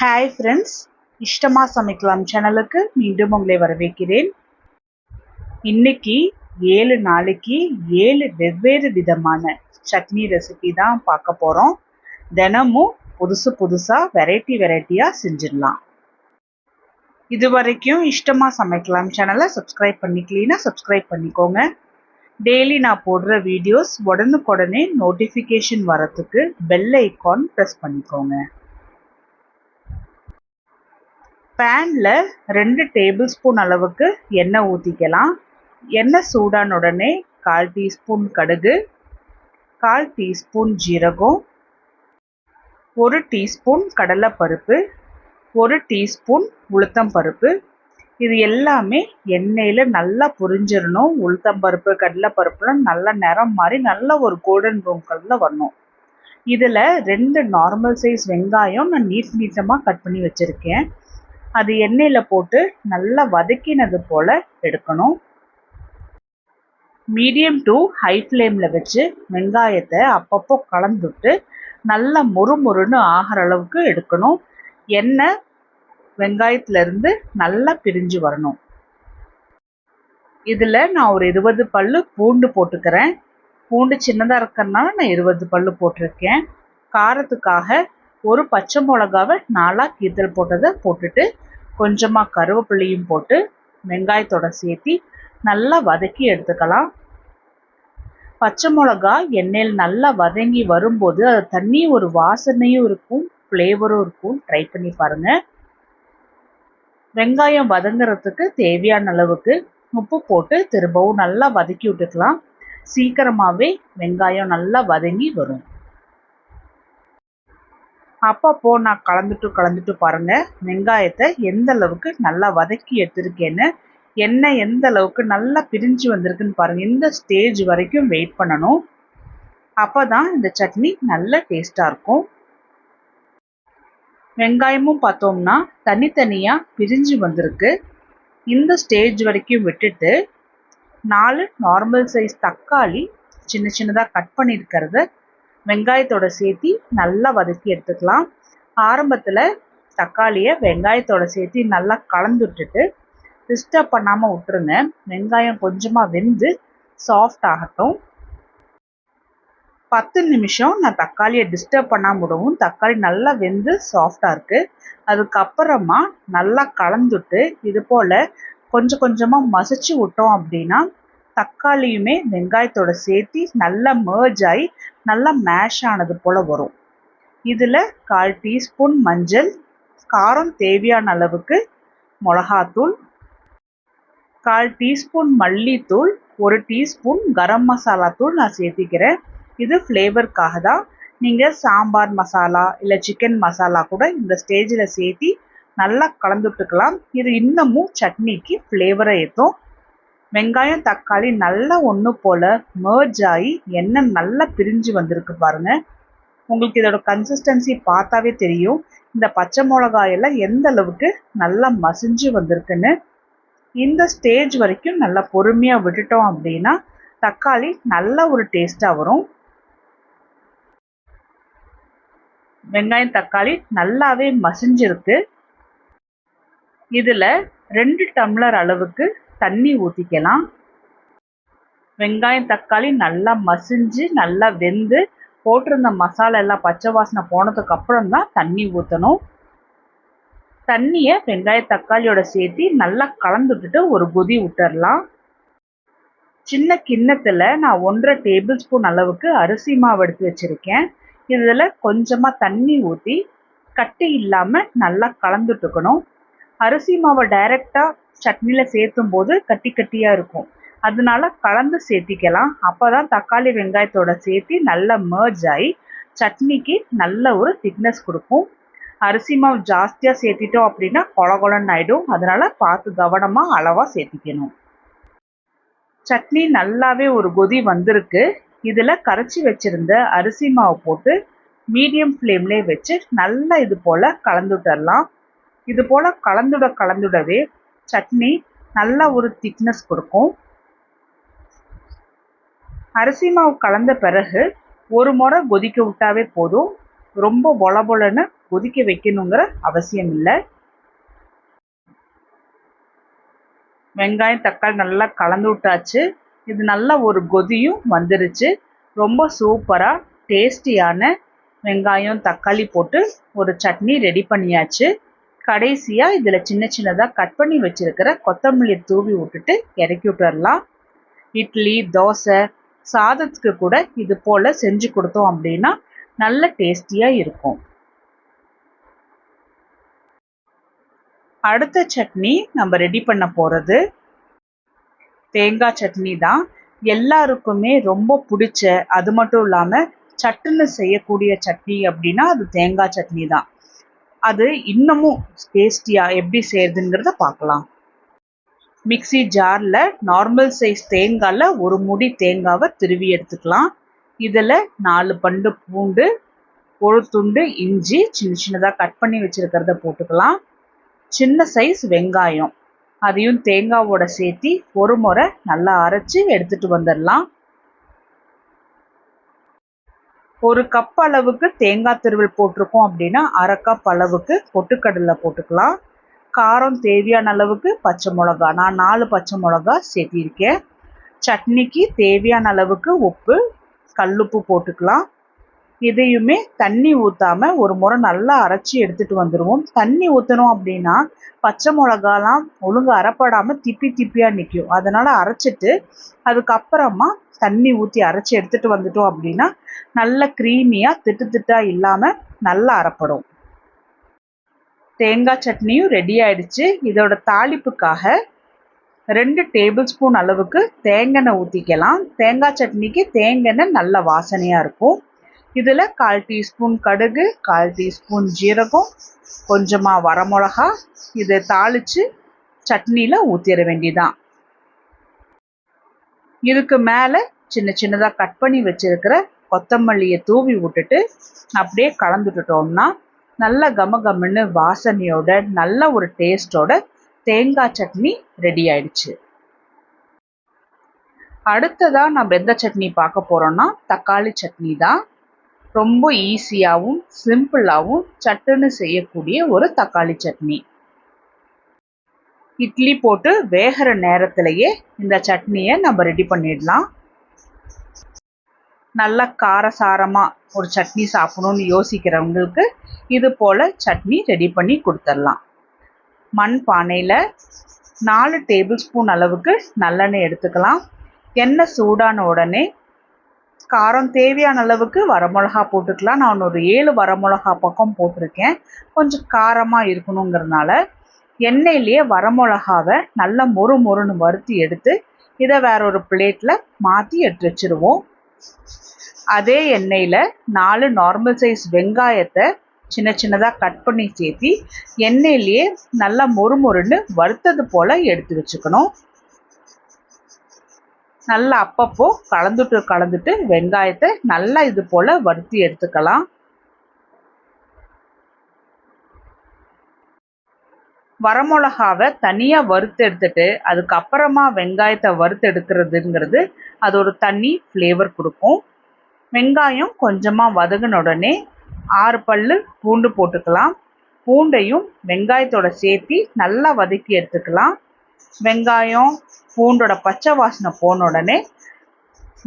Hi friends இஷ்டமாக சமைக்கலாம் சேனலுக்கு மீண்டும் உங்களை வரவேற்கிறேன். இன்னைக்கு ஏழு நாளைக்கு ஏழு வெவ்வேறு விதமான சட்னி ரெசிபி தான் பார்க்க போகிறோம் தினமும் புதுசு புதுசாக வெரைட்டி வெரைட்டியாக செஞ்சிடலாம். இது வரைக்கும் இஷ்டமாக சமைக்கலாம் சேனலை சப்ஸ்கிரைப் பண்ணிக்கலீன்னா சப்ஸ்கிரைப் பண்ணிக்கோங்க. டெய்லி நான் போடுற வீடியோஸ் உடனுக்குடனே நோட்டிஃபிகேஷன் வரத்துக்கு பெல் ஐக்கான் ப்ரெஸ் பண்ணிக்கோங்க. பேனில் ரெண்டு டேபிள் ஸ்பூன் அளவுக்கு எண்ணெய் ஊற்றிக்கலாம் எண்ணெய் சூடான உடனே கால் டீஸ்பூன் கடுகு கால் டீஸ்பூன் ஜீரகம் ஒரு டீஸ்பூன் கடலைப்பருப்பு ஒரு டீஸ்பூன் உளுத்தம் பருப்பு இது எல்லாமே எண்ணெயில் நல்லா புரிஞ்சிடணும் உளுத்தம் பருப்பு கடலைப்பருப்புலாம் நல்லா நிறம் மாதிரி நல்ல ஒரு கோல்டன் ப்ரௌன் கலரில் வரணும். இதில் ரெண்டு நார்மல் சைஸ் வெங்காயம் நான் நீட் நீட்டமாக கட் பண்ணி வச்சுருக்கேன். அது எண்ணெயில் போட்டு நல்லா வதக்கினது போல் எடுக்கணும். மீடியம் டு ஹை ஃப்ளேமில் வச்சு வெங்காயத்தை அப்பப்போ கலந்துட்டு நல்லா மொறு மொறுன்னு ஆகிற அளவுக்கு எடுக்கணும். எண்ணெய் வெங்காயத்துலேருந்து நல்லா பிரிஞ்சு வரணும். இதில் நான் ஒரு இருபது பல் பூண்டு போட்டுக்கிறேன். பூண்டு சின்னதாக இருக்கிறதுனால நான் இருபது பல் போட்டிருக்கேன். காரத்துக்காக ஒரு பச்சை மிளகாவை நாலாக கீத்தல் போட்டதை போட்டுட்டு கொஞ்சமாக கருவேப்பிள்ளையும் போட்டு வெங்காயத்தோட சேர்த்தி நல்லா வதக்கி எடுத்துக்கலாம். பச்சை மிளகா எண்ணெயில் நல்லா வதங்கி வரும்போது அது தண்ணி ஒரு வாசனையும் இருக்கும் ஃப்ளேவரும் இருக்கும். ட்ரை பண்ணி பாருங்கள் வெங்காயம் வதங்குறதுக்கு தேவையான அளவுக்கு உப்பு போட்டு திரும்பவும் நல்லா வதக்கி விட்டுக்கலாம். சீக்கிரமாகவே வெங்காயம் நல்லா வதங்கி வரும். அப்பப்போ நான் கலந்துட்டு கலந்துட்டு பாருங்கள் வெங்காயத்தை எந்த அளவுக்கு நல்லா வதக்கி எடுத்துருக்கேன்னு எண்ணெய் எந்த அளவுக்கு நல்லா பிரிஞ்சு வந்திருக்குன்னு பாருங்கள் இந்த ஸ்டேஜ் வரைக்கும் வெயிட் பண்ணணும். அப்போ தான் இந்த சட்னி நல்ல டேஸ்ட்டாக இருக்கும். வெங்காயமும் பார்த்தோம்னா தனித்தனியாக பிரிஞ்சு வந்திருக்கு. இந்த ஸ்டேஜ் வரைக்கும் விட்டுட்டு நாலு நார்மல் சைஸ் தக்காளி சின்ன சின்னதாக கட் பண்ணியிருக்கிறத வெங்காயத்தோட சேர்த்தி நல்லா வதக்கி எடுத்துக்கலாம். ஆரம்பத்தில் தக்காளியை வெங்காயத்தோட சேர்த்தி நல்லா கலந்து விட்டுட்டு டிஸ்டர்ப் பண்ணாமல் விட்டுருங்க. வெங்காயம் கொஞ்சமாக வெந்து சாஃப்ட் ஆகட்டும். பத்து நிமிஷம் நான் தக்காளியை டிஸ்டர்ப் பண்ணாமல் விடவும் தக்காளி நல்லா வெந்து சாஃப்டாக இருக்குது அதுக்கப்புறமா நல்லா கலந்துட்டு இது போல் கொஞ்சம் கொஞ்சமாக மசிச்சு விட்டோம் அப்படின்னா தக்காளியுமே வெங்காயத்தோட சேர்த்து நல்லா மேர்ஜ் ஆகி நல்லா மேஷ் ஆனது போல் வரும். இதில் கால் டீஸ்பூன் மஞ்சள் காரம் தேவையான அளவுக்கு மிளகாத்தூள் கால் டீஸ்பூன் மல்லித்தூள் ஒரு டீஸ்பூன் கரம் மசாலா தூள் நான் சேர்த்திக்கிறேன். இது ஃப்ளேவருக்காக தான். நீங்கள் சாம்பார் மசாலா இல்லை சிக்கன் மசாலா கூட இந்த ஸ்டேஜில் சேர்த்தி நல்லா கலந்துட்டுக்கலாம். இது இன்னமும் சட்னிக்கு ஃப்ளேவரை ஏற்றும் வெங்காயம் தக்காளி நல்லா ஒன்று போல் மேர்ஜ் ஆகி எண்ணெய் நல்லா பிரிஞ்சு வந்திருக்கு பாருங்கள் உங்களுக்கு இதோட கன்சிஸ்டன்சி பார்த்தாவே தெரியும். இந்த பச்சை மிளகாயெல்லாம் எந்த அளவுக்கு நல்லா மசிஞ்சு வந்திருக்குன்னு. இந்த ஸ்டேஜ் வரைக்கும் நல்லா பொறுமையாக விட்டுட்டோம் அப்படின்னா தக்காளி நல்ல ஒரு டேஸ்ட்டாக வரும். வெங்காயம் தக்காளி நல்லாவே மசிஞ்சிருக்கு. இதில் ரெண்டு டம்ளர் அளவுக்கு தண்ணி ஊற்றிக்கலாம் வெங்காயம் தக்காளி நல்லா மசிஞ்சு நல்லா வெந்து போட்டிருந்த மசாலா எல்லாம் பச்சை வாசனை போனதுக்கு அப்புறம் தான் தண்ணி ஊற்றணும் தண்ணியை வெங்காய தக்காளியோட சேர்த்து நல்லா கலந்து விட்டுட்டு ஒரு கொதி விட்டுறலாம். சின்ன கிண்ணத்தில் நான் ஒன்றரை டேபிள் ஸ்பூன் அளவுக்கு அரிசி மாவு எடுத்து வச்சுருக்கேன். இதில் கொஞ்சமாக தண்ணி ஊற்றி கட்டி இல்லாமல் நல்லா கலந்துட்டுக்கணும். அரிசி மாவை டைரெக்டாக சட்னியில் சேர்த்தும் போது கட்டி கட்டியாக இருக்கும். அதனால கலந்து சேர்த்திக்கலாம். அப்போ தான் தக்காளி வெங்காயத்தோட சேர்த்து நல்லா மர்ஜ் ஆகி சட்னிக்கு நல்ல ஒரு திக்னஸ் கொடுக்கும். அரிசி மாவு ஜாஸ்தியாக சேர்த்திட்டோம் அப்படின்னா கொலகொலன்னு ஆகிடும் அதனால் பார்த்து கவனமாக அளவாக சேர்த்திக்கணும். சட்னி நல்லாவே ஒரு கொதி வந்திருக்கு. இதில் கரைச்சி வச்சுருந்த அரிசி மாவு போட்டு மீடியம் ஃப்ளேம்லேயே வச்சு நல்லா இது போல் கலந்துடலாம். இது போல் கலந்துட கலந்துடவே சட்னி நல்ல ஒரு திக்னஸ் கொடுக்கும். அரிசி மாவு கலந்த பிறகு ஒரு முறை கொதிக்க விட்டாவே போதும். ரொம்ப பொல பொலன்னு கொதிக்க வைக்கணுங்கிற அவசியம் இல்லை. வெங்காயம் தக்காளி நல்லா கலந்து விட்டாச்சு. இது நல்லா ஒரு கொதியும் வந்துருச்சு. ரொம்ப சூப்பராக டேஸ்டியான வெங்காயம் தக்காளி போட்டு ஒரு சட்னி ரெடி பண்ணியாச்சு. கடைசியாக இதில் சின்ன சின்னதாக கட் பண்ணி வச்சுருக்கிற கொத்தமல்லி தூவி விட்டுட்டு இறக்கி விட்டுறலாம். இட்லி தோசை சாதத்துக்கு கூட இது போல் செஞ்சு கொடுத்தோம் அப்படின்னா நல்ல டேஸ்டியாக இருக்கும். அடுத்த சட்னி நம்ம ரெடி பண்ண போகிறது தேங்காய் சட்னி தான். எல்லாருக்குமே ரொம்ப பிடிச்ச அது மட்டும் இல்லாமல் சட்டுன்னு செய்யக்கூடிய சட்னி அப்படின்னா அது தேங்காய் சட்னி தான். அது இன்னமும் டேஸ்டியாக எப்படி செய்யறதுங்கிறத பார்க்கலாம். மிக்சி ஜாரில் நார்மல் சைஸ் தேங்காயில் ஒரு முடி தேங்காவை திருவி எடுத்துக்கலாம். இதில் நாலு பண்டு பூண்டு ஒரு துண்டு இஞ்சி சின்ன சின்னதாக கட் பண்ணி வச்சுருக்கிறத போட்டுக்கலாம். சின்ன சைஸ் வெங்காயம். அதையும் தேங்காவோட சேர்த்தி ஒரு முறை நல்லா அரைச்சி எடுத்துகிட்டு வந்துடலாம். ஒரு கப் அளவுக்கு தேங்காய் திருவல் போட்டிருக்கோம் அப்படின்னா அரை கப் அளவுக்கு பொட்டுக்கடலை போட்டுக்கலாம். காரம் தேவையான அளவுக்கு பச்சை மிளகா. நான் நாலு பச்சை மிளகா சேர்த்திருக்கேன். சட்னிக்கு தேவையான அளவுக்கு உப்பு கல்லுப்பு போட்டுக்கலாம். இதையுமே தண்ணி ஊற்றாம ஒரு முறை நல்லா அரைச்சி எடுத்துகிட்டு வந்துடுவோம் தண்ணி ஊற்றணும் அப்படின்னா பச்சை மிளகாலாம் ஒழுங்கு அரைப்படாமல் திப்பி திப்பியாக நிற்கும் அதனால் அரைச்சிட்டு அதுக்கப்புறமா தண்ணி ஊற்றி அரைச்சி எடுத்துகிட்டு வந்துட்டோம் அப்படின்னா நல்ல க்ரீமியாக திட்டு திட்டாக இல்லாமல் நல்லா அரைப்படும். தேங்காய் சட்னியும் ரெடி ஆயிடுச்சு. இதோட தாளிப்புக்காக ரெண்டு டேபிள் ஸ்பூன் அளவுக்கு தேங்காய் ஊற்றிக்கலாம் தேங்காய் சட்னிக்கு தேங்காய் நல்ல வாசனையாக இருக்கும். இதில் கால் டீஸ்பூன் கடுகு கால் டீஸ்பூன் ஜீரகம் கொஞ்சமாக வரமிளகா இதை தாளித்து சட்னியில் ஊற்றிட வேண்டிதான் இதுக்கு மேலே சின்ன சின்னதாக கட் பண்ணி வச்சுருக்கிற கொத்தமல்லியை தூவி விட்டுட்டு அப்படியே கலந்துட்டுட்டோம்னா நல்ல கம கமன்னு வாசனையோட நல்ல ஒரு டேஸ்டோட தேங்காய் சட்னி ரெடி ஆயிடுச்சு. அடுத்ததாக நம்ம எந்த சட்னி பார்க்க போகிறோம்னா தக்காளி சட்னி தான். ரொம்ப ஈஸியாகவும் சிம்பிளாகவும் சட்டுன்னு செய்யக்கூடிய ஒரு தக்காளி சட்னி. இட்லி போட்டு வேகிற நேரத்திலையே இந்த சட்னியை நம்ம ரெடி பண்ணிடலாம். நல்லா காரசாரமாக ஒரு சட்னி சாப்பிடணும்னு யோசிக்கிறவங்களுக்கு இது போல் சட்னி ரெடி பண்ணி கொடுத்துடலாம். மண் பானையில் நாலு டேபிள் ஸ்பூன் அளவுக்கு நல்லெண்ணெய் எடுத்துக்கலாம். எண்ணெய் சூடான உடனே காரம் தேவையான அளவுக்கு வரமிளகா போட்டுக்கலாம். நான் ஒரு ஏழு வரமிளகா பக்கம் போட்டிருக்கேன். கொஞ்சம் காரமாக இருக்கணுங்கிறதுனால எண்ணெயிலேயே வரமிளகாவை நல்லா மொறு மொறுன்னு வறுத்தி எடுத்து இதை வேற ஒரு பிளேட்டில் மாற்றி எடுத்து வச்சுருவோம். அதே எண்ணெயில் நாலு நார்மல் சைஸ் வெங்காயத்தை சின்ன சின்னதாக கட் பண்ணி சேர்த்தி எண்ணெயிலேயே நல்லா மொறு மொறுன்னு வறுத்தது போல் எடுத்து வச்சுக்கணும். நல்லா அப்பப்போ கலந்துட்டு கலந்துட்டு வெங்காயத்தை நல்லா இது போல் வறுத்தி எடுத்துக்கலாம். வரமிளகாவை தனியாக வறுத்து எடுத்துட்டு அதுக்கப்புறமா வெங்காயத்தை வறுத்து எடுக்கிறதுங்கிறது அது ஒரு தனி ஃப்ளேவர் கொடுக்கும். வெங்காயம் கொஞ்சமாக வதங்கின உடனே ஆறு பல் பூண்டு போட்டுக்கலாம். பூண்டையும் வெங்காயத்தோட சேர்த்தி நல்லா வதக்கி எடுத்துக்கலாம். வெங்காயம் பூண்டோட பச்சை வாசனை போன உடனே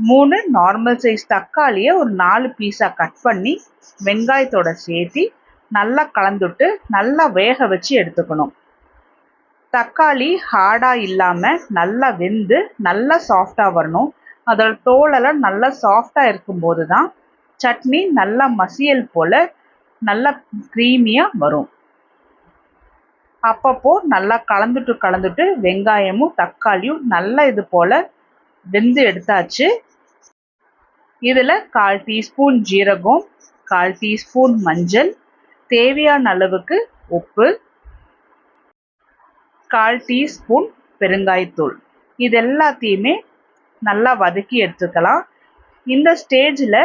மூணு நார்மல் சைஸ் தக்காளியை ஒரு நாலு பீஸாக கட் பண்ணி வெங்காயத்தோட சேர்த்தி நல்லா கலந்துட்டு நல்லா வேக வச்சு எடுத்துக்கணும். தக்காளி ஹார்டாக இல்லாமல் நல்லா வெந்து நல்லா சாஃப்டாக வரணும். அதோட தோலெல்லாம் நல்லா சாஃப்டாக இருக்கும்போது தான் சட்னி நல்லா மசியல் போல் நல்லா க்ரீமியாக வரும். அப்பப்போ நல்லா கலந்துட்டு கலந்துட்டு வெங்காயமும் தக்காளியும் நல்லா இது போல் வெந்து எடுத்தாச்சு. இதில் கால் டீஸ்பூன் ஜீரகம் கால் டீஸ்பூன் மஞ்சள் தேவையான அளவுக்கு உப்பு கால் டீஸ்பூன் பெருங்காயத்தூள். இது எல்லாத்தையுமே நல்லா வதக்கி எடுத்துக்கலாம். இந்த ஸ்டேஜில்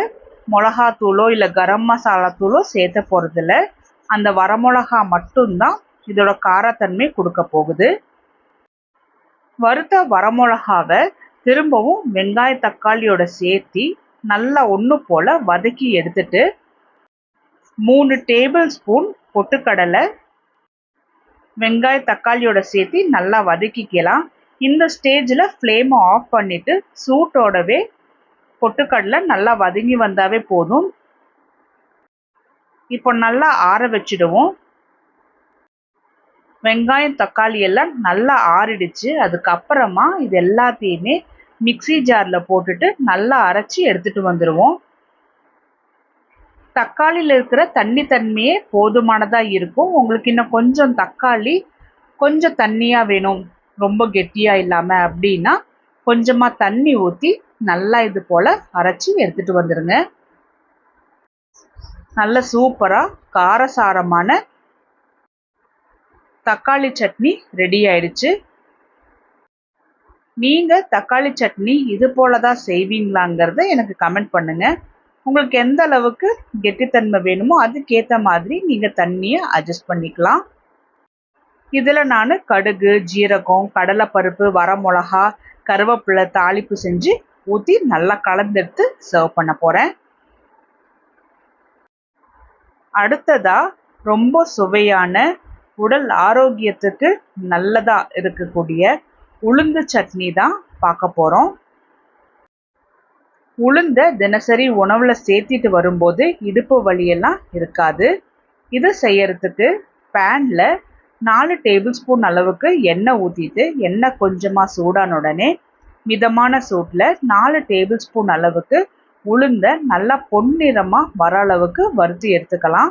மிளகாத்தூளோ இல்லை கரம் மசாலா தூளோ சேர்த்த போகிறதில்ல அந்த வரமிளகா மட்டும்தான் இதோட காரத்தன்மை கொடுக்க போகுது. வறுத்த வரமிளகாவை திரும்பவும் வெங்காய தக்காளியோட சேர்த்தி நல்லா ஒன்று போல் வதக்கி எடுத்துட்டு மூணு டேபிள் ஸ்பூன் பொட்டுக்கடலை வெங்காய தக்காளியோட சேர்த்து நல்லா வதக்கிக்கலாம். இந்த ஸ்டேஜில் ஃப்ளேமை ஆஃப் பண்ணிவிட்டு சூட்டோடவே பொட்டுக்கடலை நல்லா வதங்கி வந்தாவே போதும். இப்போ நல்லா ஆற வச்சிடுவோம். வெங்காயம் தக்காளி எல்லாம் நல்லா ஆறிடுச்சு. அதுக்கப்புறமா இது எல்லாத்தையுமே மிக்சி ஜாரில் போட்டுட்டு நல்லா அரைச்சி எடுத்துகிட்டு வந்துடுவோம் தக்காளியில் இருக்கிற தண்ணி தன்மையே போதுமானதாக இருக்கும். உங்களுக்கு இன்னும் கொஞ்சம் தக்காளி கொஞ்சம் தண்ணியாக வேணும். ரொம்ப கெட்டியாக இல்லாமல் அப்படின்னா கொஞ்சமாக தண்ணி ஊற்றி நல்லா இது போல் அரைச்சி எடுத்துகிட்டு வந்துடுங்க நல்ல சூப்பராக காரசாரமான தக்காளி சட்னி ரெடி ஆயிடுச்சு. நீங்கள் தக்காளி சட்னி இது போல தான் செய்வீங்களாங்கிறத எனக்கு கமெண்ட் பண்ணுங்கள் உங்களுக்கு எந்த அளவுக்கு கெட்டித்தன்மை வேணுமோ அதுக்கேற்ற மாதிரி நீங்கள் தண்ணியை அட்ஜஸ்ட் பண்ணிக்கலாம். இதில் நான் கடுகு ஜீரகம் கடலைப்பருப்பு வரமிளகா கருவேப்பிலை தாளிப்பு செஞ்சு ஊற்றி நல்லா கலந்தெடுத்து சர்வ் பண்ண போகிறேன் அடுத்ததாக ரொம்ப சுவையான உடல் ஆரோக்கியத்துக்கு நல்லதாக இருக்கக்கூடிய உளுந்து சட்னி தான் பார்க்க போகிறோம் உளுந்த தினசரி உணவில் சேர்த்திட்டு வரும்போது இடுப்பு வலியெல்லாம் இருக்காது. இது செய்யறதுக்கு பேனில் நாலு டேபிள் ஸ்பூன் அளவுக்கு எண்ணெய் ஊற்றிட்டு எண்ணெய் கொஞ்சமாக சூடான உடனே மிதமான சூட்டில் நாலு டேபிள் ஸ்பூன் அளவுக்கு உளுந்த நல்லா பொன்னிறமாக வர அளவுக்கு வறுத்து எடுத்துக்கலாம்.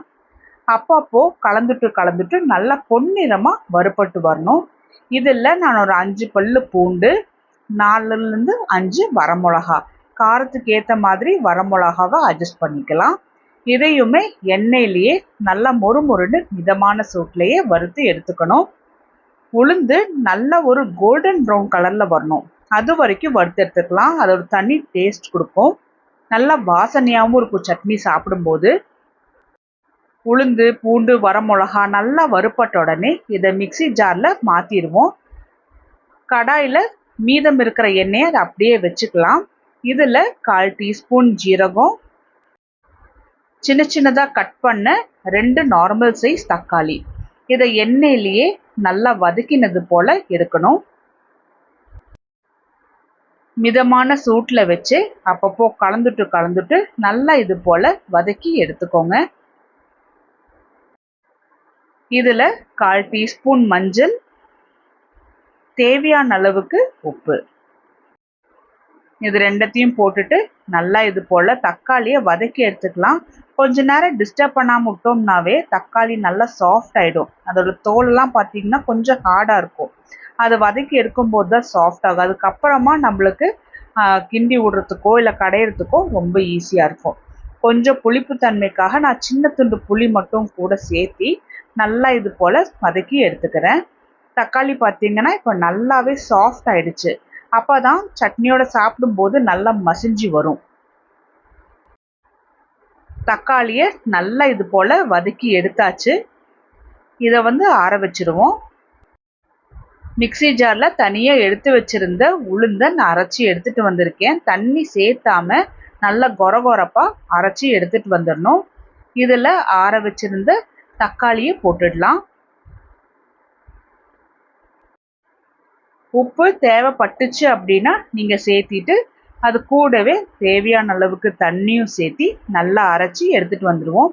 அப்பப்போ கலந்துட்டு கலந்துட்டு நல்லா பொன்னிறமாக வறுப்பட்டு வரணும். இதில் நான் ஒரு அஞ்சு பல்லு பூண்டு நாலுலேருந்து அஞ்சு வரமிளகா காரத்துக்கு ஏற்ற மாதிரி வரமிளகாவை அட்ஜஸ்ட் பண்ணிக்கலாம். இதையுமே எண்ணெயிலேயே நல்லா மொறுமொறுன்னு மிதமான சூட்லேயே வறுத்து எடுத்துக்கணும். உளுந்து நல்ல ஒரு கோல்டன் ப்ரௌன் கலரில் வரணும். அது வரைக்கும் வறுத்து எடுத்துக்கலாம். அதோட தனி டேஸ்ட் கொடுக்கும். நல்லா வாசனையாகவும் இருக்கும் சட்னி சாப்பிடும்போது. உளுந்து பூண்டு வரமிளகா நல்லா வறுப்பட்ட உடனே இதை மிக்சி ஜாரில் மாற்றிடுவோம் கடாயில் மீதம் இருக்கிற எண்ணெயை அதை அப்படியே வச்சுக்கலாம். இதில் கால் டீஸ்பூன் ஜீரகம். சின்ன சின்னதாக கட் பண்ண ரெண்டு நார்மல் சைஸ் தக்காளி. இதை எண்ணெயிலேயே நல்லா வதக்கினது போல் இருக்கணும் மிதமான சூட்டில் வச்சு அப்பப்போ கலந்துட்டு கலந்துட்டு நல்லா இது போல் வதக்கி எடுத்துக்கோங்க. இதில் கால் டீஸ்பூன் மஞ்சள். தேவையான அளவுக்கு உப்பு. இது ரெண்டத்தையும் போட்டுட்டு நல்லா இது போல் தக்காளியை வதக்கி எடுத்துக்கலாம். கொஞ்ச நேரம் டிஸ்டர்ப் பண்ணாமல் விட்டோம்னாவே தக்காளி நல்லா சாஃப்ட் ஆகிடும் அதோட தோலெல்லாம் பார்த்தீங்கன்னா கொஞ்சம் ஹார்டாக இருக்கும். அதை வதக்கி எடுக்கும்போது தான் சாஃப்ட் ஆகும். அதுக்கப்புறமா நம்மளுக்கு கிண்டி விடுறதுக்கோ இல்லை கடையிறதுக்கோ ரொம்ப ஈஸியாக இருக்கும். கொஞ்சம் புளிப்பு தன்மைக்காக நான் சின்ன துண்டு புளி மட்டும் கூட சேர்த்தி நல்லா இது போல் வதக்கி எடுத்துக்கிறேன். தக்காளி பார்த்தீங்கன்னா இப்போ நல்லாவே சாஃப்ட் ஆயிடுச்சு. அப்போ தான் சட்னியோட சாப்பிடும்போது நல்லா மசிஞ்சு வரும். தக்காளியை நல்லா இது போல் வதக்கி எடுத்தாச்சு. இதை வந்து ஆற வச்சிருவோம். மிக்சி ஜாரில் தனியாக எடுத்து வச்சுருந்த உளுந்த நான் அரைச்சி எடுத்துகிட்டு வந்திருக்கேன். தண்ணி சேர்த்தாம நல்லா கொர கொரப்பாக அரைச்சி எடுத்துகிட்டு வந்துடணும். இதில் ஆற வச்சுருந்த தக்காளியை போட்டுடலாம். உப்பு தேவைப்பட்டுச்சு அப்படின்னா நீங்கள் சேர்த்திட்டு அது கூடவே தேவையான அளவுக்கு தண்ணியும் சேர்த்தி நல்லா அரைச்சி எடுத்துகிட்டு வந்துடுவோம்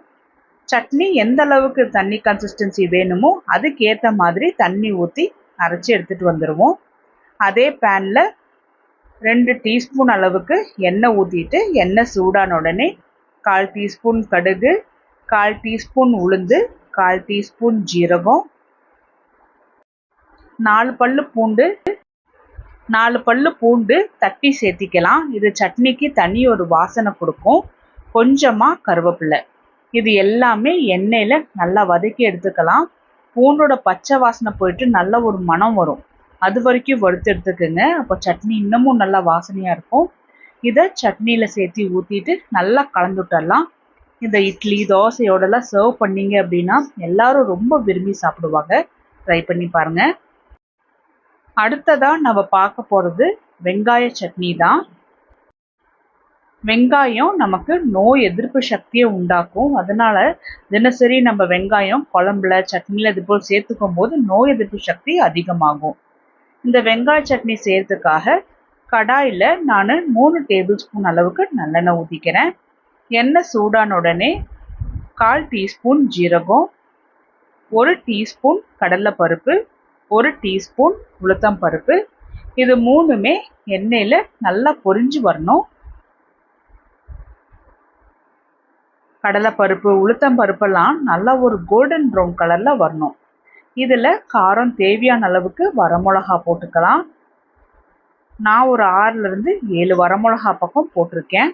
சட்னி எந்த அளவுக்கு தண்ணி கன்சிஸ்டன்சி வேணுமோ அதுக்கேற்ற மாதிரி தண்ணி ஊற்றி அரைச்சி எடுத்துகிட்டு வந்துடுவோம் அதே பேனில் ரெண்டு டீஸ்பூன் அளவுக்கு எண்ணெய் ஊற்றிட்டு எண்ணெய் சூடான உடனே கால் டீஸ்பூன் கடுகு கால் டீஸ்பூன் உளுந்து கால் டீஸ்பூன் ஜீரகம் நாலு பல்லு பூண்டு நாலு பல்லு பூண்டு தட்டி சேர்த்திக்கலாம். இது சட்னிக்கு தனி ஒரு வாசனை கொடுக்கும். கொஞ்சமாக கருவேப்பிலை. இது எல்லாமே எண்ணெயில் நல்லா வதக்கி எடுத்துக்கலாம். பூண்டோட பச்சை வாசனை போயிட்டு நல்ல ஒரு மனம் வரும். அது வரைக்கும் வறுத்து எடுத்துக்கோங்க. அப்போ சட்னி இன்னமும் நல்லா வாசனையாக இருக்கும். இதை சட்னியில் சேர்த்து ஊற்றிட்டு நல்லா கலந்து இந்த இட்லி தோசையோடலாம் சர்வ் பண்ணீங்க அப்படின்னா எல்லாரும் ரொம்ப விரும்பி சாப்பிடுவாங்க. ட்ரை பண்ணி பாருங்கள் அடுத்ததாக நம்ம பார்க்க போகிறது வெங்காய சட்னி தான். வெங்காயம் நமக்கு நோய் எதிர்ப்பு சக்தியை உண்டாக்கும். அதனால தினசரி நம்ம வெங்காயம் குழம்புல சட்னியில் இது போல் சேர்த்துக்கும் போது நோய் எதிர்ப்பு சக்தி அதிகமாகும். இந்த வெங்காய சட்னி செய்யறதுக்காக கடாயில் நான் மூணு டேபிள் ஸ்பூன் அளவுக்கு நல்லெண்ணெய் ஊற்றிக்கிறேன் எண்ணெய் சூடான உடனே கால் டீஸ்பூன் ஜீரகம் ஒரு டீஸ்பூன் கடலைப்பருப்பு ஒரு டீஸ்பூன் உளுத்தம் பருப்பு. இது மூணுமே எண்ணெயில் நல்லா பொரிஞ்சு வரணும். கடலைப்பருப்பு உளுத்தம் பருப்பெல்லாம் நல்லா ஒரு கோல்டன் ப்ரௌன் கலரில் வரணும். இதில் காரம் தேவையான அளவுக்கு வரமிளகா போட்டுக்கலாம். நான் ஒரு ஆறுலேருந்து ஏழு வரமிளகா பக்கம் போட்டிருக்கேன்.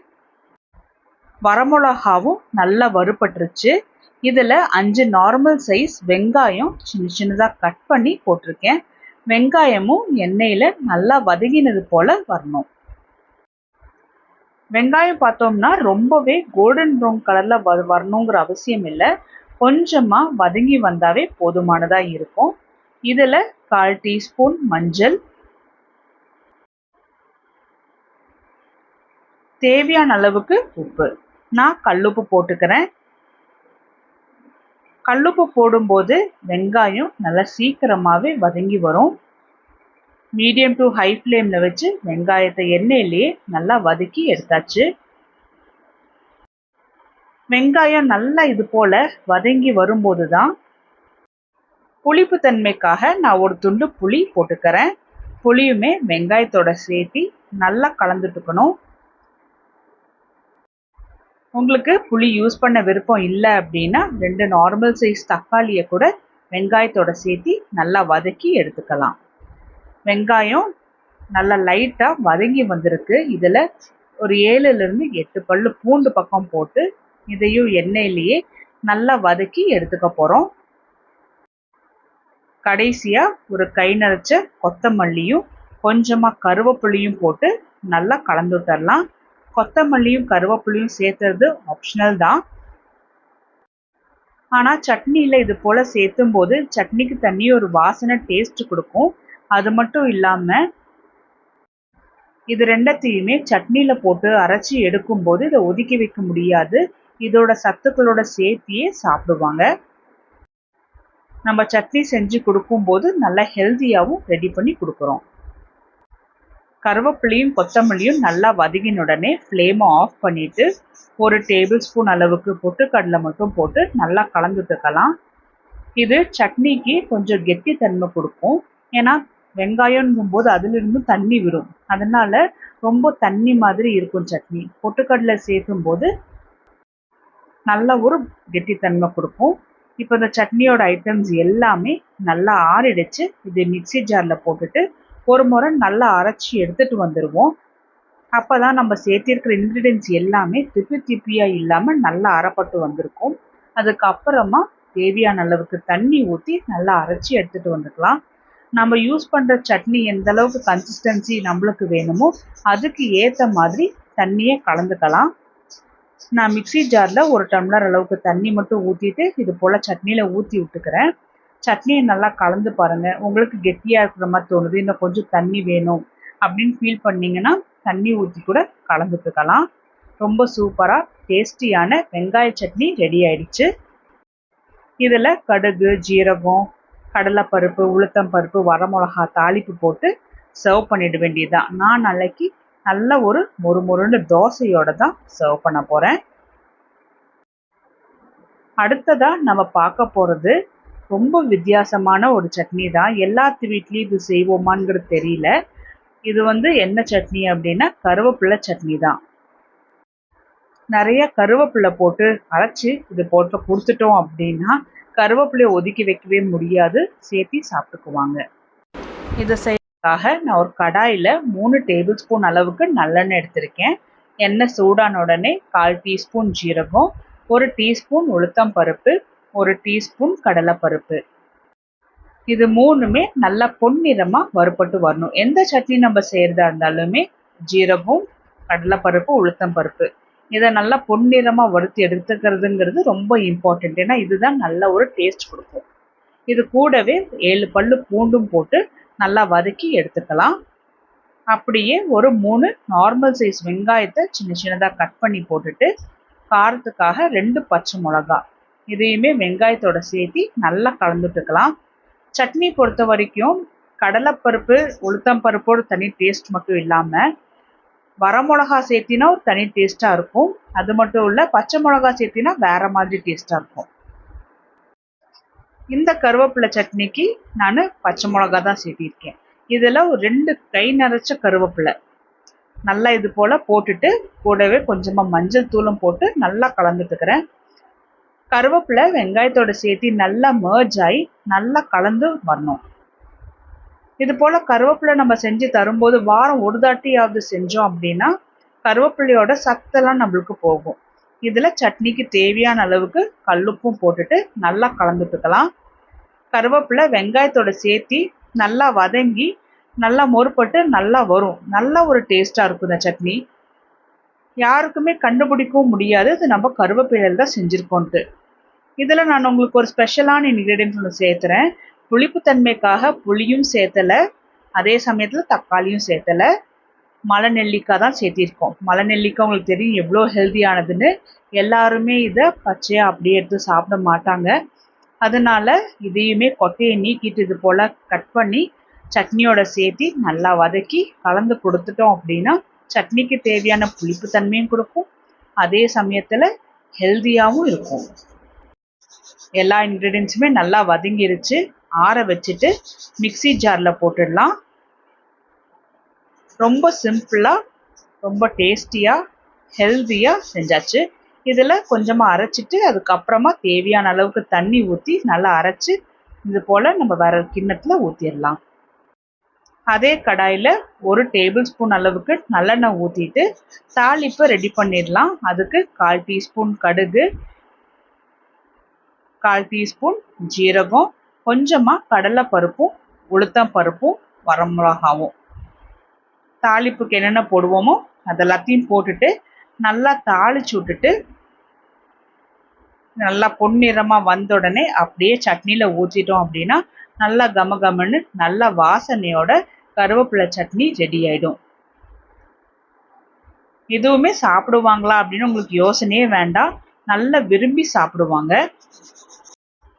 வரமிளகாவும் நல்லா வறுபட்டுருச்சு. இதில் அஞ்சு நார்மல் சைஸ் வெங்காயம் சின்ன சின்னதாக கட் பண்ணி போட்டிருக்கேன். வெங்காயமும் எண்ணெயில் நல்லா வதங்கினது போல் வரணும். வெங்காயம் பார்த்தோம்னா ரொம்பவே கோல்டன் ப்ரௌன் கலரில் வ வரணுங்கிற அவசியம் இல்லை. கொஞ்சமாக வதங்கி வந்தாவே போதுமானதாக இருக்கும். இதில் கால் டீஸ்பூன் மஞ்சள். தேவையான அளவுக்கு உப்பு. நான் கல்லுப்பு போட்டுக்கிறேன். கல்லுப்பு போடும்போது வெங்காயம் நல்லா சீக்கிரமாகவே வதங்கி வரும். மீடியம் டு ஹை ஃப்ளேமில் வச்சு வெங்காயத்தை எண்ணெயிலேயே நல்லா வதக்கி எடுத்தாச்சு. வெங்காயம் நல்லா இது போல் வதங்கி வரும்போது தான் புளிப்பு தன்மைக்காக நான் ஒரு துண்டு புளி போட்டுக்கிறேன். புளியுமே வெங்காயத்தோட சேர்த்தி நல்லா கலந்துட்டுக்கணும். உங்களுக்கு புளி யூஸ் பண்ண விருப்பம் இல்லை அப்படின்னா ரெண்டு நார்மல் சைஸ் தக்காளியை கூட வெங்காயத்தோட சேர்த்து நல்லா வதக்கி எடுத்துக்கலாம். வெங்காயம் நல்லா லைட்டாக வதங்கி வந்திருக்கு. இதில் ஒரு ஏழுலேருந்து எட்டு பல் பூண்டு பக்கம் போட்டு இதையும் எண்ணெயிலேயே நல்லா வதக்கி எடுத்துக்க போகிறோம் கடைசியாக ஒரு கை நிறைச்ச கொத்தமல்லியும் கொஞ்சமாக கருவேப்பிலையும் போட்டு நல்லா கலந்து விட்டுடலாம் கொத்தமல்லியும் கருவேப்பிலையும் சேர்த்துறது ஆப்ஷனல் தான். ஆனால் சட்னியில் இது போல் சேர்த்தும் போது சட்னிக்கு தண்ணி ஒரு வாசனை டேஸ்ட் கொடுக்கும். அது மட்டும் இல்லாமல் இது ரெண்டத்தையுமே சட்னியில் போட்டு அரைச்சி எடுக்கும்போது இதை ஒதுக்கி வைக்க முடியாது. இதோட சத்துக்களோட சேர்த்தியே சாப்பிடுவாங்க. நம்ம சட்னி செஞ்சு கொடுக்கும்போது நல்லா ஹெல்த்தியாகவும் ரெடி பண்ணி கொடுக்குறோம். கருவேப்பிலையும் கொத்தமல்லியும் நல்லா வதங்கின உடனே ஃப்ளேமை ஆஃப் பண்ணிவிட்டு ஒரு டேபிள் ஸ்பூன் அளவுக்கு பொட்டுக்கடலை மட்டும் போட்டு நல்லா கலந்துட்டுக்கலாம். இது சட்னிக்கு கொஞ்சம் கெட்டித்தன்மை கொடுக்கும். ஏன்னா வெங்காயம்ங்கும் போது அதிலிருந்து தண்ணி விடும். அதனால ரொம்ப தண்ணி மாதிரி இருக்கும் சட்னி. பொட்டுக்கடலை சேர்க்கும் போது நல்ல ஒரு கெட்டித்தன்மை கொடுக்கும். இப்போ இந்த சட்னியோட ஐட்டம்ஸ் எல்லாமே நல்லா ஆறிடுச்சு. இது மிக்சி ஜாரில் போட்டுட்டு ஒரு முறை நல்லா அரைச்சி எடுத்துகிட்டு வந்துடுவோம் அப்போ தான் நம்ம சேர்த்திருக்கிற இன்க்ரீடியன்ஸ் எல்லாமே திப்பி திப்பியாக இல்லாமல் நல்லா அரைப்பட்டு வந்திருக்கும். அதுக்கப்புறமா தேவையான அளவுக்கு தண்ணி ஊற்றி நல்லா அரைச்சி எடுத்துகிட்டு வந்துக்கலாம். நம்ம யூஸ் பண்ணுற சட்னி எந்த அளவுக்கு கன்சிஸ்டன்சி நம்மளுக்கு வேணுமோ அதுக்கு ஏற்ற மாதிரி தண்ணியை கலந்துக்கலாம். நான் மிக்சி ஜாரில் ஒரு டம்ளர் அளவுக்கு தண்ணி மட்டும் ஊற்றிட்டு இது போல் சட்னியில் ஊற்றி விட்டுக்கிறேன். சட்னியை நல்லா கலந்து பாருங்கள் உங்களுக்கு கெட்டியாக இருக்கிற மாதிரி தோணுது. இன்னும் கொஞ்சம் தண்ணி வேணும் அப்படின்னு ஃபீல் பண்ணிங்கன்னா தண்ணி ஊற்றி கூட கலந்துட்டுக்கலாம் ரொம்ப சூப்பராக டேஸ்டியான வெங்காய சட்னி ரெடி ஆயிடுச்சு. இதில் கடுகு ஜீரகம் கடலைப்பருப்பு உளுத்தம் பருப்பு வரமிளகா தாளிப்பு போட்டு சர்வ் பண்ணிட வேண்டியதுதான். நான் நாளைக்கு நல்ல ஒரு மொறு மொறுன்னு தோசையோட தான் சர்வ் பண்ண போகிறேன் அடுத்ததாக நம்ம பார்க்க போகிறது ரொம்ப வித்தியாசமான ஒரு சட்னி தான். எல்லாத்து வீட்லேயும் இது செய்வோமாங்கிறது தெரியல. இது வந்து என்ன சட்னி அப்படின்னா கருவேப்பிலை சட்னி தான். நிறைய கருவேப்பிலை போட்டு அரைச்சி இது போட்டு கொடுத்துட்டோம் அப்படின்னா கருவேப்பிலையை ஒதுக்கி வைக்கவே முடியாது. சேர்த்து சாப்பிட்டுக்குவாங்க. இதை செய்யறதுக்காக நான் ஒரு கடாயில் மூணு டேபிள் ஸ்பூன் அளவுக்கு நல்லெண்ணெய் எடுத்திருக்கேன். எண்ணெய் சூடான உடனே கால் டீஸ்பூன் ஜீரகம் ஒரு டீஸ்பூன் உளுத்தம் பருப்பு ஒரு டீஸ்பூன் கடலைப்பருப்பு. இது மூணுமே நல்லா பொன்னிறமாக வறுப்பட்டு வரணும். எந்த சட்னி நம்ம செய்கிறதா இருந்தாலுமே ஜீரகம் கடலைப்பருப்பு உளுத்தம் பருப்பு. இதை நல்லா பொன்னிறமாக வறுத்து எடுத்துக்கிறதுங்கிறது ரொம்ப இம்பார்ட்டண்ட் ஏன்னா இதுதான் நல்ல ஒரு டேஸ்ட் கொடுக்கும். இது கூடவே ஏழு பல்லு பூண்டும் போட்டு நல்லா வதக்கி எடுத்துக்கலாம். அப்படியே ஒரு மூணு நார்மல் சைஸ் வெங்காயத்தை சின்ன சின்னதாக கட் பண்ணி போட்டுட்டு காரத்துக்காக ரெண்டு பச்சை மிளகா இதையுமே வெங்காயத்தோட சேர்த்து நல்லா கலந்துட்டுக்கலாம். சட்னி பொறுத்த வரைக்கும் கடலைப்பருப்பு உளுத்தம்பருப்போட தனி டேஸ்ட் மட்டும் இல்லாமல் வரமிளகா சேர்த்தினா ஒரு தனி டேஸ்ட்டாக இருக்கும். அது மட்டும் இல்லை பச்சை மிளகா சேர்த்தினா வேறு மாதிரி டேஸ்ட்டாக இருக்கும். இந்த கருவேப்பிலை சட்னிக்கு நான் பச்சை மிளகா தான் சேர்த்திருக்கேன். இதில் ஒரு ரெண்டு கை நிறைச்ச கருவேப்பிலை. நல்லா இது போல் போட்டுட்டு கூடவே கொஞ்சமாக மஞ்சள் தூளும் போட்டு நல்லா கலந்துட்டுக்கிறேன். கருவேப்பிலை வெங்காயத்தோட சேர்த்து நல்லா மர்ஜ் ஆகி நல்லா கலந்து வரணும். இது போல் கருவேப்பிலை நம்ம செஞ்சு தரும்போது வாரம் ஒரு தாட்டியாவது செஞ்சோம் அப்படின்னா கருவேப்பிலையோட சத்தெல்லாம் நம்மளுக்கு போகும். இதில் சட்னிக்கு தேவையான அளவுக்கு கல்லுப்பும் போட்டுட்டு நல்லா கலந்துட்டுக்கலாம். கருவேப்பிலை வெங்காயத்தோட சேர்த்தி நல்லா வதங்கி நல்லா மொறுப்பட்டு நல்லா வரும். நல்லா ஒரு டேஸ்ட்டாக இருக்கும் இந்த சட்னி. யாருக்குமே கண்டுபிடிக்கவும் முடியாது. இது நம்ம கருவேப்பிலையில் தான் செஞ்சுருக்கோன்ட்டு. இதில் நான் உங்களுக்கு ஒரு ஸ்பெஷலான இன்க்ரீடியன்ட் ஒன்று சேர்த்துறேன். புளிப்புத்தன்மைக்காக புளியும் சேர்த்தலை. அதே சமயத்தில் தக்காளியும் சேர்த்தலை. மலை நெல்லிக்காய் தான் சேர்த்திருக்கோம். மலை நெல்லிக்காய் உங்களுக்கு தெரியும் எவ்வளோ ஹெல்த்தியானதுன்னு எல்லாருமே இதை பச்சையாக அப்படியே எடுத்து சாப்பிட மாட்டாங்க. அதனால் இதையுமே கொட்டையை நீக்கிட்டு இது போல் கட் பண்ணி சட்னியோட சேர்த்து நல்லா வதக்கி கலந்து கொடுத்துட்டோம் அப்படின்னா சட்னிக்கு தேவையான புளிப்பு தன்மையும் கொடுக்கும். அதே சமயத்தில் ஹெல்த்தியாகவும் இருக்கும். எல்லா இன்க்ரீடியன்ஸுமே நல்லா வதங்கிருச்சு. ஆற வச்சுட்டு மிக்சி ஜாரில் போட்டுடலாம். ரொம்ப சிம்பிளாக ரொம்ப டேஸ்டியாக ஹெல்த்தியாக செஞ்சாச்சு. இதில் கொஞ்சமாக அரைச்சிட்டு அதுக்கப்புறமா தேவையான அளவுக்கு தண்ணி ஊற்றி நல்லா அரைச்சி இது போல் நம்ம வேறு கிண்ணத்தில் ஊற்றிடலாம் அதே கடாயில் ஒரு டேபிள் ஸ்பூன் அளவுக்கு நல்லெண்ணெய் ஊற்றிட்டு தாளிப்பு ரெடி பண்ணிடலாம். அதுக்கு கால் டீஸ்பூன் கடுகு கால் டீஸ்பூன் ஜீரகம் கொஞ்சமாக கடலை பருப்பும் உளுத்தம் பருப்பும் வரமிளகாவும். தாளிப்புக்கு என்னென்ன போடுவோமோ அதெல்லாத்தையும் போட்டுட்டு நல்லா தாளிச்சு விட்டுட்டு நல்லா பொன்னிறமாக வந்த உடனே அப்படியே சட்னியில் ஊற்றிட்டோம் அப்படின்னா நல்லா கம கமன்னு நல்ல வாசனையோட கருவேப்பிலை சட்னி ரெடி ஆயிடும். இதுவுமே சாப்பிடுவாங்களா அப்படின்னு உங்களுக்கு யோசனையே வேண்டாம். நல்லா விரும்பி சாப்பிடுவாங்க.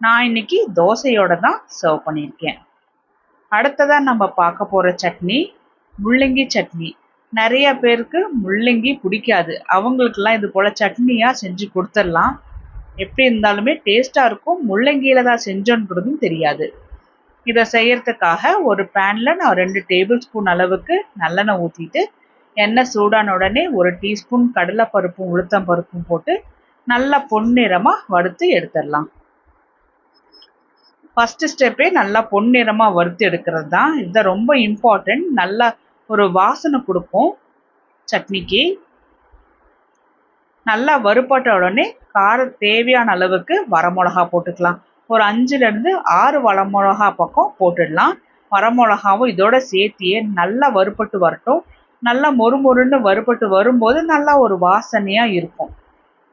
நான் இன்னைக்கு தோசையோட தான் சர்வ் பண்ணியிருக்கேன். அடுத்ததாக நம்ம பார்க்க போகிற சட்னி முள்ளங்கி சட்னி. நிறைய பேருக்கு முள்ளங்கி பிடிக்காது. அவங்களுக்கெல்லாம் இது போல் சட்னியாக செஞ்சு கொடுத்துடலாம். எப்படி இருந்தாலுமே டேஸ்ட்டாக இருக்கும். முள்ளங்கியில் தான் செஞ்சோன்றதும் தெரியாது. இதை செய்யறதுக்காக ஒரு பேனில் நான் ரெண்டு டேபிள் ஸ்பூன் அளவுக்கு நல்லெண்ணெய் ஊற்றிட்டு எண்ணெய் சூடான உடனே ஒரு டீஸ்பூன் கடலைப்பருப்பும் உளுத்தம் பருப்பும் போட்டு நல்லா பொன்னிறமாக வறுத்து எடுத்துடலாம். ஃபஸ்ட்டு ஸ்டெப்பே நல்லா பொன்னிறமாக வறுத்து எடுக்கிறது தான் இதை ரொம்ப இம்பார்ட்டண்ட் நல்லா ஒரு வாசனை கொடுக்கும் சட்னிக்கு. நல்லா வறுப்பட்ட உடனே காரம் தேவையான அளவுக்கு வரமிளகா போட்டுக்கலாம். ஒரு அஞ்சுலேருந்து ஆறு வரமிளகா பக்கம் போட்டுடலாம். வரமிளகாவும் இதோட சேர்த்தியே நல்லா வறுபட்டு வரட்டும். நல்லா மொறு மொறுன்னு வறுபட்டு வரும்போது நல்லா ஒரு வாசனையாக இருக்கும்.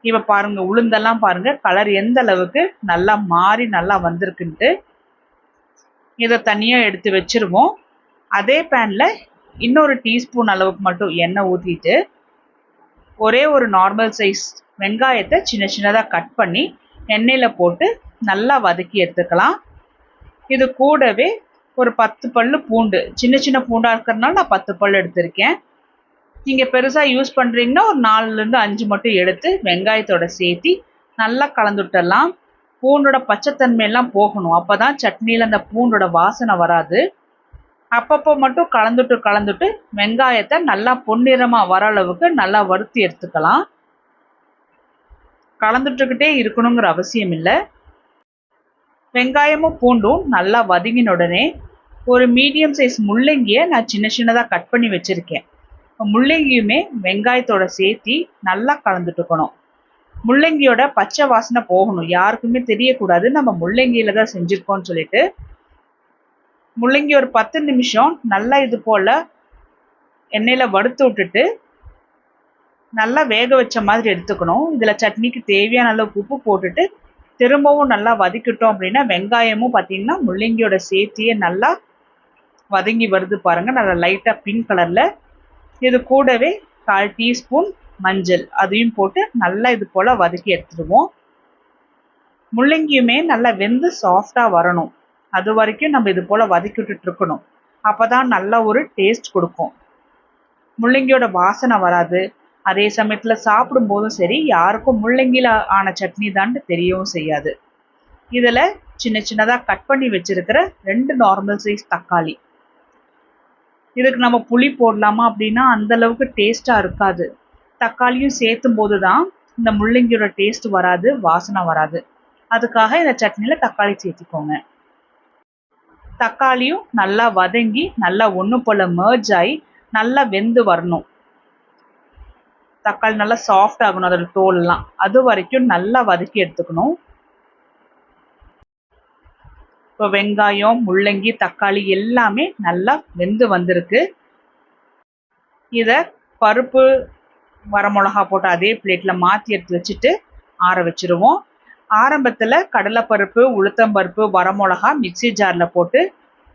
இப்போ பாருங்க உளுந்தெல்லாம் பாருங்க கலர் எந்த அளவுக்கு நல்லா மாறி நல்லா வந்திருக்குன்ட்டு. இதை தனியாக எடுத்து வச்சிருவோம். அதே பேனில் இன்னொரு டீஸ்பூன் அளவுக்கு மட்டும் எண்ணெய் ஊற்றிட்டு ஒரே ஒரு நார்மல் சைஸ் வெங்காயத்தை சின்ன சின்னதாக கட் பண்ணி எண்ணெயில் போட்டு நல்லா வதக்கி எடுத்துக்கலாம். இது கூடவே ஒரு பத்து பல்லு பூண்டு. சின்ன சின்ன பூண்டாக இருக்கிறதுனால நான் பத்து பல் எடுத்திருக்கேன். நீங்கள் பெருசாக யூஸ் பண்ணுறீங்கன்னா ஒரு நாலுலேருந்து அஞ்சு மட்டும் எடுத்து வெங்காயத்தோட சேர்த்தி நல்லா கலந்துட்டலாம். பூண்டோட பச்சைத்தன்மையெல்லாம் போகணும். அப்போ தான் சட்னியில் அந்த பூண்டோட வாசனை வராது. அப்பப்போ மட்டும் கலந்துட்டு கலந்துட்டு வெங்காயத்தை நல்லா பொன்னிறமாக வர அளவுக்கு நல்லா வறுத்தி எடுத்துக்கலாம். கலந்துட்டுக்கிட்டே இருக்கணுங்கிற அவசியம் இல்லை. வெங்காயமும் பூண்டும் நல்லா வதங்கின உடனே ஒரு மீடியம் சைஸ் முள்ளங்கியை நான் சின்ன சின்னதாக கட் பண்ணி வச்சுருக்கேன். முள்ளங்கியுமே வெங்காயத்தோட சேர்த்தி நல்லா கலந்துட்டுக்கணும். முள்ளங்கியோட பச்சை வாசனை போகணும். யாருக்குமே தெரியக்கூடாது. நம்ம முள்ளங்கியில தான் செஞ்சுருக்கோம்னு சொல்லிட்டு முள்ளங்கி ஒரு பத்து நிமிஷம் நல்லா இது போல் எண்ணெயில் வறுத்து விட்டுட்டு நல்லா வேக வச்ச மாதிரி எடுத்துக்கணும். இதில் சட்னிக்கு தேவையான அளவுக்கு உப்பு போட்டுட்டு திரும்பவும் நல்லா வதக்கிட்டோம் அப்படின்னா வெங்காயமும் பார்த்தீங்கன்னா முள்ளங்கியோட சேர்த்தியே நல்லா வதங்கி வருது பாருங்கள் நல்லா லைட்டாக பிங்க் கலரில் இது கூடவே கால் டீஸ்பூன் மஞ்சள் அதையும் போட்டு நல்லா இது போல் வதக்கி எடுத்துடுவோம். முள்ளங்கியுமே நல்லா வெந்து சாஃப்டாக வரணும். அது வரைக்கும் நம்ம இது போல் வதக்கி விட்டுட்டு இருக்கணும். அப்போ தான் நல்ல ஒரு டேஸ்ட் கொடுக்கும். முள்ளங்கியோட வாசனை வராது. அதே சமயத்தில் சாப்பிடும்போதும் சரி யாருக்கும் முள்ளங்கியில் ஆன சட்னி தான் தெரியவும் செய்யாது. இதில் சின்ன சின்னதாக கட் பண்ணி வச்சிருக்கிற ரெண்டு நார்மல் சைஸ் தக்காளி. இதுக்கு நம்ம புளி போடலாமா அப்படின்னா அந்த அளவுக்கு டேஸ்ட்டாக இருக்காது. தக்காளியும் சேர்த்தும் போது தான் இந்த முள்ளங்கியோட டேஸ்ட் வராது வாசனை வராது. அதுக்காக இந்த சட்னியில் தக்காளி சேர்த்துக்கோங்க. தக்காளியும் நல்லா வதங்கி நல்லா ஒன்று போல் மேர்ஜ் ஆகி நல்லா வெந்து வரணும். தக்காளி நல்லா சாஃப்ட் ஆகணும் அதோட தோல்லாம். அது வரைக்கும் நல்லா வதக்கி எடுத்துக்கணும். இப்போ வெங்காயம் முள்ளங்கி தக்காளி எல்லாமே நல்லா வெந்து வந்திருக்கு. இதை பருப்பு வரமிளகா போட்டு அதே பிளேட்டில் மாற்றி எடுத்து வச்சுட்டு ஆற வச்சுருவோம். ஆரம்பத்தில் கடலைப்பருப்பு உளுத்தம்பருப்பு வரமிளகா மிக்சி ஜாரில் போட்டு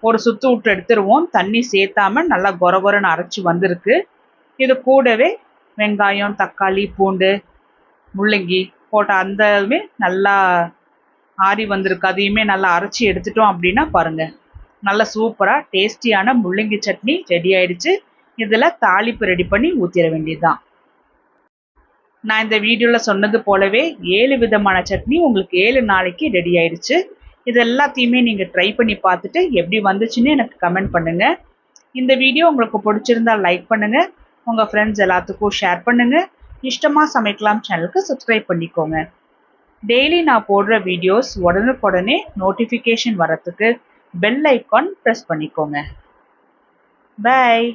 ஒரு சுற்று விட்டு எடுத்துருவோம். தண்ணி சேர்த்தாம நல்லா கொரகொரன்னு அரைச்சி வந்திருக்கு. இது கூடவே வெங்காயம் தக்காளி பூண்டு முள்ளங்கி போட்ட அந்த நல்லா ஆறி வந்திருக்கு. அதையுமே நல்லா அரைச்சி எடுத்துட்டோம் அப்படின்னா பாருங்கள் நல்லா சூப்பராக டேஸ்டியான முள்ளங்கி சட்னி ரெடி ஆயிடுச்சு. இதில் தாளிப்பு ரெடி பண்ணி ஊற்றிட வேண்டியதுதான். நான் இந்த வீடியோவில் சொன்னது போலவே ஏழு விதமான சட்னி உங்களுக்கு ஏழு நாளைக்கு ரெடி ஆயிடுச்சு. இது எல்லாத்தையுமே நீங்கள் ட்ரை பண்ணி பார்த்துட்டு எப்படி வந்துச்சுன்னு எனக்கு கமெண்ட் பண்ணுங்கள் இந்த வீடியோ உங்களுக்கு பிடிச்சிருந்தா லைக் பண்ணுங்கள் உங்கள் ஃப்ரெண்ட்ஸ் எல்லாத்துக்கும் ஷேர் பண்ணுங்கள் இஷ்டமாக சமைக்கலாம் சேனலுக்கு சப்ஸ்கிரைப் பண்ணிக்கோங்க. டெய்லி நான் போடுற வீடியோஸ் உடனுக்குடனே நோட்டிஃபிகேஷன் வரத்துக்கு பெல் ஐக்கான் ப்ரெஸ் பண்ணிக்கோங்க. பாய்